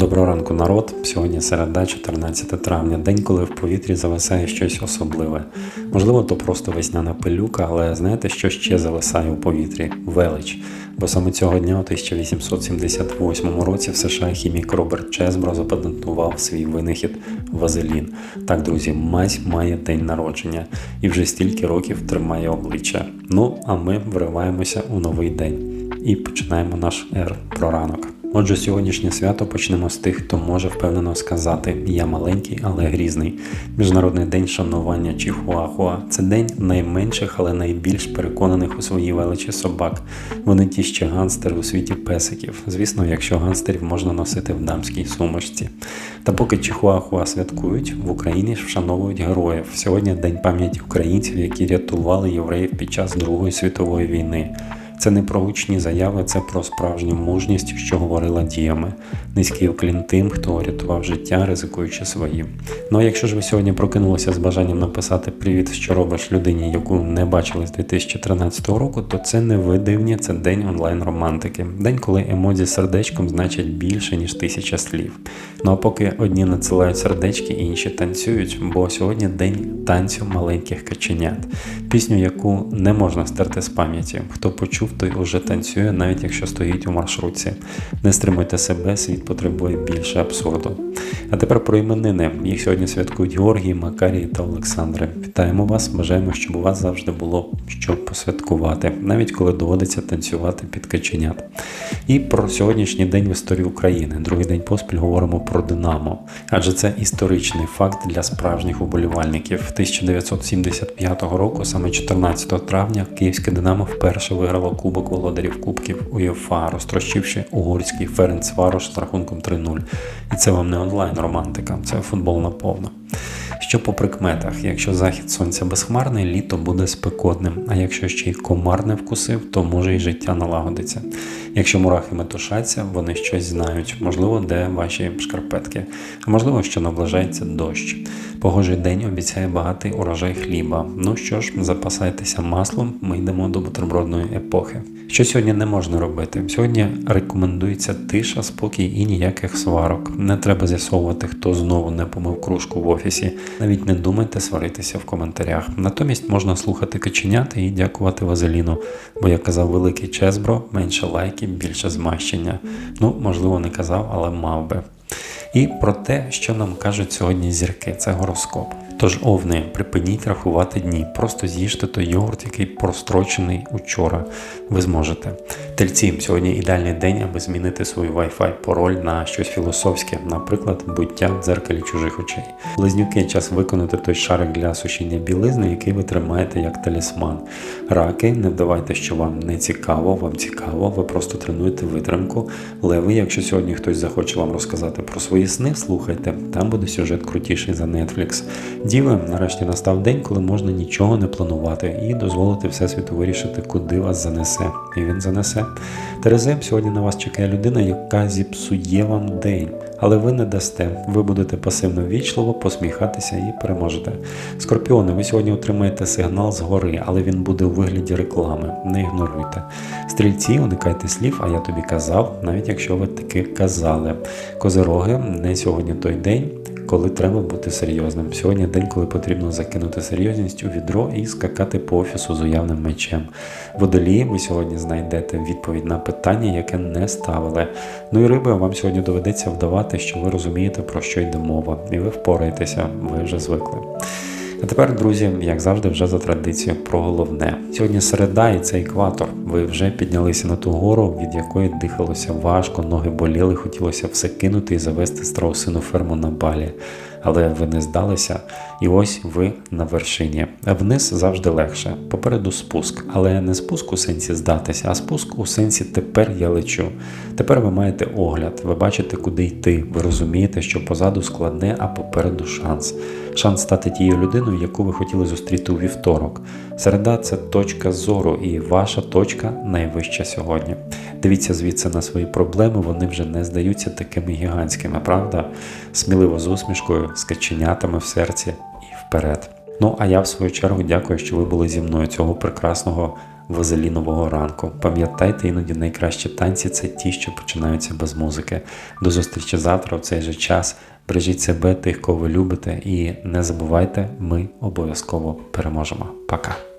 Доброго ранку, народ. Сьогодні середа, 14 травня, день, коли в повітрі зависає щось особливе. Можливо, то просто весняна пилюка, але знаєте, що ще зависає у повітрі? Велич. Бо саме цього дня, у 1878 році, в США хімік Роберт Чесбро запатентував свій винахід вазелін. Так, друзі, мазь має день народження і вже стільки років тримає обличчя. Ну, а ми вриваємося у новий день і починаємо наш ер про ранок. Отже, сьогоднішнє свято почнемо з тих, хто може впевнено сказати Я маленький, але грізний. Міжнародний день шанування Чихуахуа. Це день найменших, але найбільш переконаних у своїй величі собак. Вони ті ще ганстери у світі песиків. Звісно, якщо ганстерів можна носити в дамській сумочці. Та поки Чихуахуа святкують, в Україні ж вшановують героїв. Сьогодні день пам'яті українців, які рятували євреїв під час Другої світової війни. Це не про гучні заяви, це про справжню мужність, що говорила діями. Низький уклін тим, хто рятував життя, ризикуючи своїм. Ну а якщо ж ви сьогодні прокинулися з бажанням написати Привіт, що робиш людині, яку не бачили з 2013 року, то це не ви дивні, це день онлайн-романтики. День, коли емодзі з сердечком значать більше, ніж тисяча слів. Ну а поки одні надсилають сердечки, інші танцюють, бо сьогодні день танцю маленьких каченят. Пісню, яку не можна стерти з пам'яті. Хто почув, той уже танцює, навіть якщо стоїть у маршрутці. Не стримуйте себе, світ потребує більше абсурду. А тепер про іменини. Їх сьогодні святкують Георгій, Макарій та Олександри. Вітаємо вас, бажаємо, щоб у вас завжди було що посвяткувати, навіть коли доводиться танцювати під каченят. І про сьогоднішній день в історії України. Другий день поспіль говоримо про Динамо, адже це історичний факт для справжніх уболівальників. 1975 року, саме 14 травня, Київське Динамо вперше виграло Кубок володарів Кубків УЄФА, розтрощивши угорський Ференц Варош з рахунком 3-0. І це вам не онлайн-романтика, це футбол наповно. Що по прикметах, якщо захід сонця безхмарний, літо буде спекотним, а якщо ще й комар не вкусив, то може й життя налагодиться. Якщо мурахи метушаться, вони щось знають, можливо, де ваші шкарпетки, а можливо, що наближається дощ. Погожий день обіцяє багатий урожай хліба. Ну що ж, запасайтеся маслом, ми йдемо до бутербродної епохи. Що сьогодні не можна робити? Сьогодні рекомендується тиша, спокій і ніяких сварок. Не треба з'ясовувати, хто знову не помив кружку в офісі. Навіть не думайте сваритися в коментарях. Натомість можна слухати каченят і дякувати Вазеліну, бо як казав великий Чесбро, менше лайків, більше змащення. Ну, можливо, не казав, але мав би. І про те, що нам кажуть сьогодні зірки, це гороскоп. Тож, овни, припиніть рахувати дні, просто з'їжте той йогурт, який прострочений учора. Ви зможете. Тельці, сьогодні ідеальний день, аби змінити свою Wi-Fi пароль на щось філософське, наприклад, буття в дзеркалі чужих очей. Близнюки, час виконати той шарик для сушіння білизни, який ви тримаєте як талісман. Раки, не вдавайте, що вам не цікаво, вам цікаво, ви просто тренуєте витримку. Леви, якщо сьогодні хтось захоче вам розказати про свої сни, слухайте, там буде сюжет крутіший за Netflix. Діви, нарешті настав день, коли можна нічого не планувати і дозволити Всесвіту вирішити, куди вас занесе. І він занесе. Терези, сьогодні на вас чекає людина, яка зіпсує вам день. Але ви не дасте. Ви будете пасивно вічливо посміхатися і переможете. Скорпіони, ви сьогодні отримаєте сигнал згори, але він буде у вигляді реклами. Не ігноруйте. Стрільці, уникайте слів, а я тобі казав, навіть якщо ви таки казали. Козероги, не сьогодні той день коли треба бути серйозним. Сьогодні день, коли потрібно закинути серйозність у відро і скакати по офісу з уявним мечем. Водолії, ви сьогодні знайдете відповідь на питання, яке не ставили. Ну і риби, вам сьогодні доведеться вдавати, що ви розумієте, про що йде мова, і ви впораєтеся, ви вже звикли. А тепер, друзі, як завжди, вже за традицією про головне. Сьогодні середа і це екватор. Ви вже піднялися на ту гору, від якої дихалося важко, ноги боліли, хотілося все кинути і завести страусину ферму на балі. Але ви не здалися, і ось ви на вершині. Вниз завжди легше. Попереду спуск, але не спуск у сенсі здатися, а спуск у сенсі тепер я лечу. Тепер ви маєте огляд, ви бачите, куди йти. Ви розумієте, що позаду складне, а попереду шанс. Шанс стати тією людиною, яку ви хотіли зустріти у вівторок. Середа це точка зору, і ваша точка найвища сьогодні. Дивіться звідси на свої проблеми, вони вже не здаються такими гігантськими, правда? Сміливо з усмішкою, з каченятами в серці і вперед. Ну а я в свою чергу дякую, що ви були зі мною цього прекрасного вазелінового ранку. Пам'ятайте, іноді найкращі танці це ті, що починаються без музики. До зустрічі завтра в цей же час. Бережіть себе, тих, кого ви любите, і не забувайте, ми обов'язково переможемо. Пока.